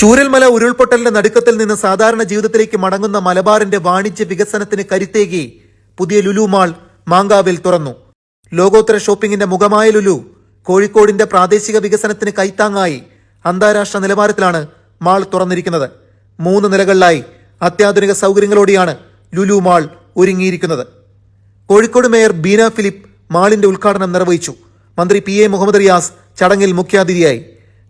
ചൂരൽമല ഉരുൾപൊട്ടലിന്റെ നടുക്കത്തിൽ നിന്ന് സാധാരണ ജീവിതത്തിലേക്ക് മടങ്ങുന്ന മലബാറിന്റെ വാണിജ്യ വികസനത്തിന് കരുത്തേകി പുതിയ ലുലു മാൾ മാങ്കാവിൽ തുറന്നു. ലോകോത്തര ഷോപ്പിംഗിന്റെ മുഖമായ ലുലു കോഴിക്കോടിന്റെ പ്രാദേശിക വികസനത്തിന് കൈത്താങ്ങായി അന്താരാഷ്ട്ര നിലവാരത്തിലാണ് മാൾ തുറന്നിരിക്കുന്നത്. മൂന്ന് നിലകളിലായി അത്യാധുനിക സൗകര്യങ്ങളോടെയാണ് ലുലു മാൾ ഒരുങ്ങിയിരിക്കുന്നത്. കോഴിക്കോട് മേയർ ബീന ഫിലിപ്പ് മാളിന്റെ ഉദ്ഘാടനം നിർവഹിച്ചു. മന്ത്രി പി എ മുഹമ്മദ് റിയാസ് ചടങ്ങിൽ മുഖ്യാതിഥിയായി.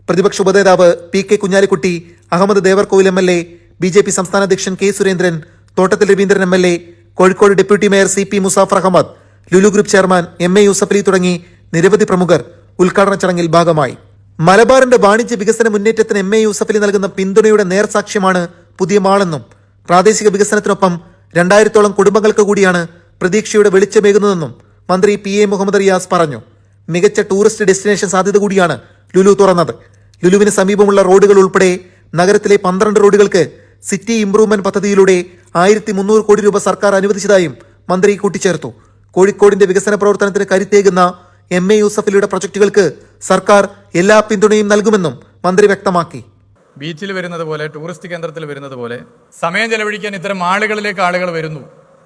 പ്രതിപക്ഷ ഉപനേതാവ് P K Kunhalikutty Ahammed Devarkovil M L A B J P സംസ്ഥാന അധ്യക്ഷൻ K Surendran Thottathil Raveendran M L A Kozhikode deputy mayor C P Musafar Ahammed Lulu group chairman M A Yusuffali തുടങ്ങി നിരവധി പ്രമുഖർ ഉദ്ഘാടന ചടങ്ങിൽ ഭാഗമായി. മലബാറിന്റെ വാണിജ്യ വികസന മുന്നേറ്റത്തിന് എം എ യൂസഫലി നൽകുന്ന പിന്തുണയുടെ നേർസാക്ഷ്യമാണ് പുതിയ മാളെന്നും പ്രാദേശിക വികസനത്തിനൊപ്പം രണ്ടായിരത്തോളം കുടുംബങ്ങൾക്ക് കൂടിയാണ് പ്രതീക്ഷയുടെ വെളിച്ചമേകുന്നതെന്നും മന്ത്രി പി എ മുഹമ്മദ് റിയാസ് പറഞ്ഞു. മികച്ച ടൂറിസ്റ്റ് ഡെസ്റ്റിനേഷൻ സാധ്യത കൂടിയാണ് ലുലു തുറന്നത്. ലുലുവിന് സമീപമുള്ള റോഡുകൾ ഉൾപ്പെടെ നഗരത്തിലെ പന്ത്രണ്ട് റോഡുകൾക്ക് സിറ്റി ഇംപ്രൂവ്മെന്റ് പദ്ധതിയിലൂടെ ആയിരത്തി മുന്നൂറ് കോടി രൂപ സർക്കാർ അനുവദിച്ചതായും മന്ത്രി കൂട്ടിച്ചേർത്തു. കോഴിക്കോടിന്റെ വികസന പ്രവർത്തനത്തിന് കരുത്തേകുന്ന എം എ യൂസഫലിയുടെ പ്രൊജക്ടുകൾക്ക് സർക്കാർ എല്ലാ പിന്തുണയും നൽകുമെന്നും മന്ത്രി വ്യക്തമാക്കി. ബീച്ചിൽ വരുന്നത് പോലെ ടൂറിസ്റ്റ് കേന്ദ്രത്തിൽ വരുന്നത് പോലെ സമയം ചെലവഴിക്കാൻ ഇത്തരം ആളുകളിലേക്ക് ആളുകൾ വരുന്നു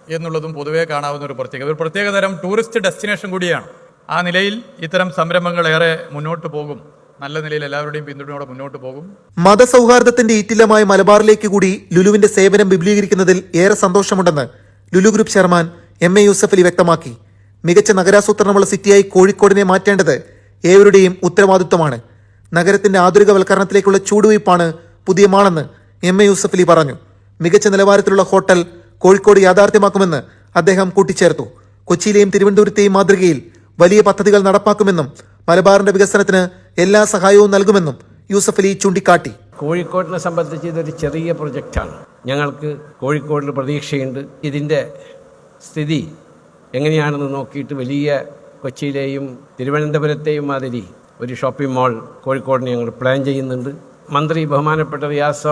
എന്നുള്ളതും പൊതുവെ കാണാവുന്ന ഒരു പ്രത്യേകത. ഒരു പ്രത്യേകതരം ടൂറിസ്റ്റ് ഡെസ്റ്റിനേഷൻ കൂടിയാണ്. ആ നിലയിൽ ഇത്തരം സംരംഭങ്ങൾ ഏറെ മുന്നോട്ട് പോകും. നല്ല നിലയിൽ എല്ലാവരുടെയും പിന്തുണയോടെ മുന്നോട്ട് പോകും. മതസൗഹാർദ്ദത്തിന്റെ ഈറ്റില്ലമായ മലബാറിലേക്ക് കൂടി ലുലുവിന്റെ സേവനം വിപുലീകരിക്കുന്നതിൽ ഏറെ സന്തോഷമുണ്ടെന്ന് Lulu group chairman M A Yusuf Ali വ്യക്തമാക്കി. മികച്ച നഗരാസൂത്രണമുള്ള സിറ്റിയായി കോഴിക്കോടിനെ മാറ്റേണ്ടത് ഏവരുടെയും ഉത്തരവാദിത്വമാണ്. നഗരത്തിന്റെ ആധുനികവൽക്കരണത്തിലേക്കുള്ള ചൂടുവയ്പ്പാണ് പുതിയ മാണെന്ന് എം എ യൂസഫ് അലി പറഞ്ഞു. മികച്ച നിലവാരത്തിലുള്ള ഹോട്ടൽ കോഴിക്കോട് യാഥാർത്ഥ്യമാക്കുമെന്ന് അദ്ദേഹം കൂട്ടിച്ചേർത്തു. കൊച്ചിയിലെയും തിരുവനന്തപുരത്തെയും മാതൃകയിൽ വലിയ പദ്ധതികൾ നടപ്പാക്കുമെന്നും മലബാറിന്റെ വികസനത്തിന് എല്ലാ സഹായവും നൽകുമെന്നും യൂസഫ് അലി ചൂണ്ടിക്കാട്ടി. കോഴിക്കോടിനെ സംബന്ധിച്ച് ഇതൊരു ചെറിയ പ്രൊജക്റ്റാണ്. ഞങ്ങൾക്ക് കോഴിക്കോടിൽ പ്രതീക്ഷയുണ്ട്. ഇതിന്റെ സ്ഥിതി എങ്ങനെയാണെന്ന് നോക്കിയിട്ട് വലിയ കൊച്ചിയിലെയും തിരുവനന്തപുരത്തെയും മാതിരി ഒരു ഷോപ്പിംഗ് മാൾ കോഴിക്കോടിന് ഞങ്ങൾ പ്ലാൻ ചെയ്യുന്നുണ്ട്. മന്ത്രി ബഹുമാനപ്പെട്ട റിയാസ്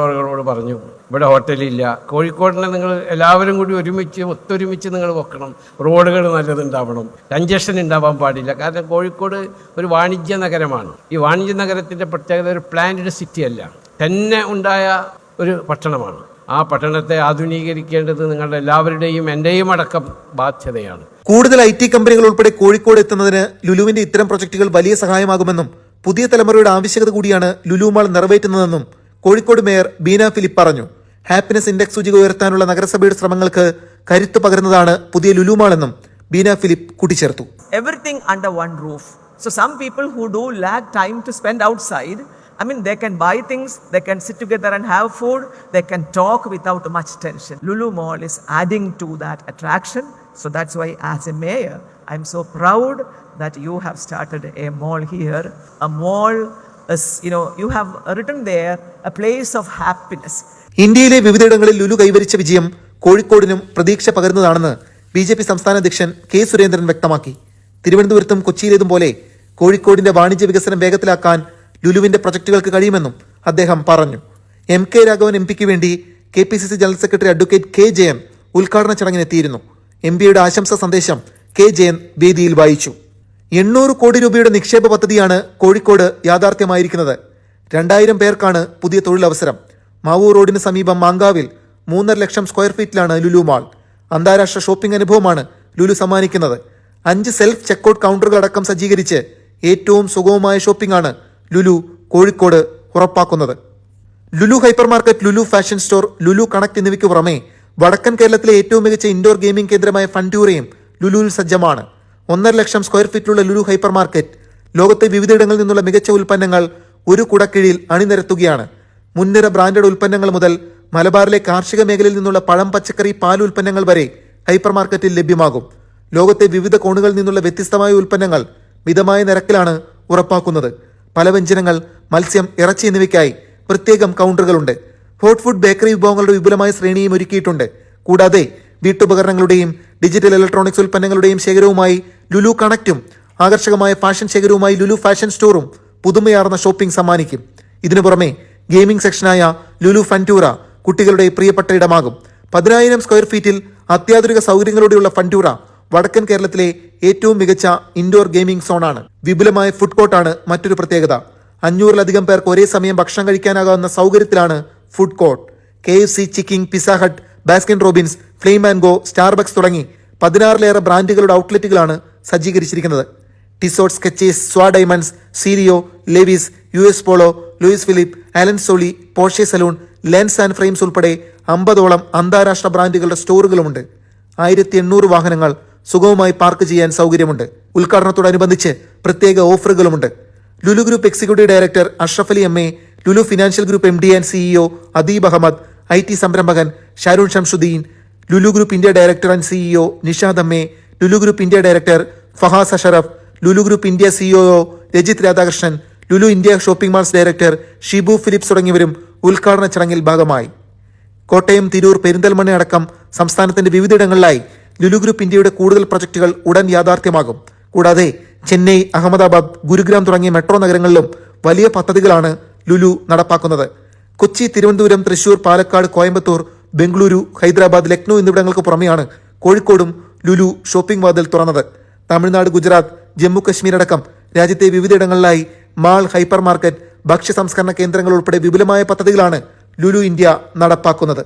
പറഞ്ഞു ഇവിടെ ഹോട്ടലില്ല. കോഴിക്കോടിനെ നിങ്ങൾ എല്ലാവരും കൂടി ഒരുമിച്ച് ഒത്തൊരുമിച്ച് നിങ്ങൾ വെക്കണം. റോഡുകൾ നല്ലതുണ്ടാവണം. കഞ്ചഷൻ ഉണ്ടാവാൻ പാടില്ല. കാരണം കോഴിക്കോട് ഒരു വാണിജ്യ നഗരമാണ്. ഈ വാണിജ്യ നഗരത്തിന്റെ പ്രത്യേകത ഒരു പ്ലാന്റഡ് സിറ്റി അല്ല തന്നെ ഉണ്ടായ ഒരു പട്ടണമാണ്. ആ പട്ടണത്തെ ആധുനീകരിക്കേണ്ടത് നിങ്ങളുടെ എല്ലാവരുടെയും എന്റെയും അടക്കം ബാധ്യതയാണ്. കൂടുതൽ ഐ ടി കമ്പനികൾ ഉൾപ്പെടെ കോഴിക്കോട് എത്തുന്നതിന് ലുലുവിന്റെ ഇത്തരം പ്രൊജക്ടുകൾ വലിയ സഹായമാകുമെന്നും പുതിയ തലമുറയുടെ ആവശ്യകത കൂടിയാണ് ലുലുമാൾ നിറവേറ്റുന്നതെന്നും കോഴിക്കോട് മേയർ ബീന ഫിലിപ്പ് പറഞ്ഞു ഹാപ്പിനെസ് ഇൻഡെക്സ് സൂചിക ഉയർത്താനുള്ള നഗരസഭയുടെ ശ്രമങ്ങൾക്ക് കരുത്ത് പകരുന്നതാണ് പുതിയ ലുലു എന്നും ബീന ഫിലിപ്പ് കൂട്ടിച്ചേർത്തു everything under one roof. So some people who do lack time to spend outside, I mean, they can buy things, they can sit together and have food, they can talk without much tension. Lulu Mall is adding to that attraction. So that's why, as a mayor, I'm so proud that you have started a mall here. A mall is, you know, you have written there a place of happiness. ഇന്ത്യയിലെ വിവിധയിടങ്ങളിൽ ലുലു കൈവരിച്ച വിജയം കോഴിക്കോടിനും പ്രതീക്ഷ പകരുന്നതാണെന്ന് B J P സംസ്ഥാന അധ്യക്ഷൻ K Surendran വ്യക്തമാക്കി തിരുവനന്തപുരത്തും കൊച്ചിയിലേതും പോലെ കോഴിക്കോടിന്റെ വാണിജ്യ വികസനം വേഗത്തിലാക്കാൻ ലുലുവിന്റെ പ്രൊജക്ടുകൾക്ക് കഴിയുമെന്നും അദ്ദേഹം പറഞ്ഞു എം കെ രാഘവൻ എം പിക്ക് വേണ്ടി K P C C general secretary advocate K Jayan ഉദ്ഘാടന ചടങ്ങിനെത്തിയിരുന്നു എം പിയുടെ ആശംസാ സന്ദേശം കെ ജയൻ വേദിയിൽ വായിച്ചു. എണ്ണൂറ് കോടി രൂപയുടെ നിക്ഷേപ പദ്ധതിയാണ് കോഴിക്കോട് യാഥാർത്ഥ്യമായിരിക്കുന്നത്. രണ്ടായിരം പേർക്കാണ് പുതിയ തൊഴിലവസരം. മാവൂർ റോഡിന് സമീപം മാങ്കാവിൽ മൂന്നര ലക്ഷം സ്ക്വയർ ഫീറ്റിലാണ് ലുലു മാൾ. അന്താരാഷ്ട്ര ഷോപ്പിംഗ് അനുഭവമാണ് ലുലു സമ്മാനിക്കുന്നത്. അഞ്ച് സെൽഫ് ചെക്കൗട്ട് കൗണ്ടറുകൾ അടക്കം സജ്ജീകരിച്ച് ഏറ്റവും സുഗമമായ ഷോപ്പിംഗ് ആണ് ലുലു കോഴിക്കോട് ഉറപ്പാക്കുന്നത്. Lulu hypermarket Lulu fashion store Lulu connect എന്നിവയ്ക്ക് പുറമെ വടക്കൻ കേരളത്തിലെ ഏറ്റവും മികച്ച ഇൻഡോർ ഗെയിമിംഗ് കേന്ദ്രമായ ഫണ്ടൂറയും ലുലുവിൽ സജ്ജമാണ്. ഒന്നര ലക്ഷം സ്ക്വയർ ഫീറ്റിലുള്ള ലുലു ഹൈപ്പർ മാർക്കറ്റ് ലോകത്തെ വിവിധയിടങ്ങളിൽ നിന്നുള്ള മികച്ച ഉൽപ്പന്നങ്ങൾ ഒരു കുടക്കീഴിൽ അണിനിരത്തുകയാണ്. മുൻനിര ബ്രാൻഡഡ് ഉൽപ്പന്നങ്ങൾ മുതൽ മലബാറിലെ കാർഷിക മേഖലയിൽ നിന്നുള്ള പഴം പച്ചക്കറി പാൽ ഉൽപ്പന്നങ്ങൾ വരെ ഹൈപ്പർ മാർക്കറ്റിൽ ലഭ്യമാകും. ലോകത്തെ വിവിധ കോണുകളിൽ നിന്നുള്ള വ്യത്യസ്തമായ ഉൽപ്പന്നങ്ങൾ മിതമായ നിരക്കിലാണ് ഉറപ്പാക്കുന്നത്. പല വ്യഞ്ജനങ്ങൾ മത്സ്യം ഇറച്ചി എന്നിവയ്ക്കായി പ്രത്യേകം കൗണ്ടറുകളുണ്ട്. ഹോട്ട് ഫുഡ് ബേക്കറി വിഭവങ്ങളുടെ വിപുലമായ ശ്രേണിയും ഒരുക്കിയിട്ടുണ്ട്. കൂടാതെ വീട്ടുപകരണങ്ങളുടെയും ഡിജിറ്റൽ ഇലക്ട്രോണിക്സ് ഉൽപ്പന്നങ്ങളുടെയും ശേഖരവുമായി ലുലു കണക്റ്റും. ആകർഷകമായ ഫാഷൻ ശേഖരവുമായി ലുലു ഫാഷൻ സ്റ്റോറും പുതുമയാർന്ന ഷോപ്പിംഗ് സമ്മാനിക്കും. ഇതിനു പുറമെ ഗെയിമിംഗ് സെക്ഷനായ ലുലു ഫന്റൂറ കുട്ടികളുടെ പ്രിയപ്പെട്ട ഇടമാകും. പതിനായിരം സ്ക്വയർ ഫീറ്റിൽ അത്യാധുനിക സൗകര്യങ്ങളോടെയുള്ള ഫന്റൂറ വടക്കൻ കേരളത്തിലെ ഏറ്റവും മികച്ച ഇൻഡോർ ഗെയിമിംഗ് സോണാണ് വിപുലമായ ഫുഡ് കോർട്ടാണ് മറ്റൊരു പ്രത്യേകത. അഞ്ഞൂറിലധികം പേർക്ക് ഒരേ സമയം ഭക്ഷണം കഴിക്കാനാകാവുന്ന സൗകര്യത്തിലാണ് food court K F C Chicking Pizza Hut Baskin Robbins Flame and Go Starbucks തുടങ്ങി പതിനാറിലേറെ ബ്രാൻഡുകളുടെ ഔട്ട്ലെറ്റുകളാണ് സജ്ജീകരിച്ചിരിക്കുന്നത്. ടിസോട്ട് സ്കെച്ചേസ് സ്വാ diamonds സീരിയോ Levi's U S Polo Louis Philippe Allen Solly പോഷെ salon lens and frames ഉൾപ്പെടെ അമ്പതോളം അന്താരാഷ്ട്ര ബ്രാൻഡുകളുടെ സ്റ്റോറുകളുമുണ്ട്. ആയിരത്തി എണ്ണൂറ് വാഹനങ്ങൾ സുഗമമായി പാർക്ക് ചെയ്യാൻ സൗകര്യമുണ്ട്. ഉദ്ഘാടനത്തോടനുബന്ധിച്ച് പ്രത്യേക ഓഫറുകളുമുണ്ട്. Lulu group executive director Ashraf Ali M A Lulu financial group M D and CEO Adeeb Ahmed I T സംരംഭകൻ Sharoon Shamsudeen Lulu group India director and CEO Nishad അമ്മെ Lulu group India director Fahas Ashraf Lulu group India CEO Rajith Radhakrishnan Lulu India shopping malls director Shibu Philips തുടങ്ങിയവരും ഉദ്ഘാടന ചടങ്ങിൽ ഭാഗമായി. കോട്ടയം തിരൂർ പെരിന്തൽമണ്ണ അടക്കം സംസ്ഥാനത്തിന്റെ വിവിധയിടങ്ങളിലായി Lulu group ഇന്ത്യയുടെ കൂടുതൽ പ്രൊജക്ടുകൾ ഉടൻ യാഥാർത്ഥ്യമാകും. കൂടാതെ ചെന്നൈ അഹമ്മദാബാദ് ഗുരുഗ്രാം തുടങ്ങിയ മെട്രോ നഗരങ്ങളിലും വലിയ പദ്ധതികളാണ് ലുലു നടപ്പാക്കുന്നത്. കൊച്ചി തിരുവനന്തപുരം തൃശൂർ പാലക്കാട് കോയമ്പത്തൂർ ബംഗളൂരു ഹൈദരാബാദ് ലക്നൗ എന്നിവിടങ്ങൾക്ക് പുറമെയാണ് കോഴിക്കോടും ലുലു ഷോപ്പിംഗ് വാതിൽ തുറന്നത്. തമിഴ്നാട് ഗുജറാത്ത് ജമ്മു കശ്മീർ അടക്കം രാജ്യത്തെ വിവിധയിടങ്ങളിലായി മാൾ ഹൈപ്പർ മാർക്കറ്റ് ഭക്ഷ്യ സംസ്കരണ കേന്ദ്രങ്ങൾ ഉൾപ്പെടെ വിപുലമായ പദ്ധതികളാണ് ലുലു ഇന്ത്യ നടപ്പാക്കുന്നത്.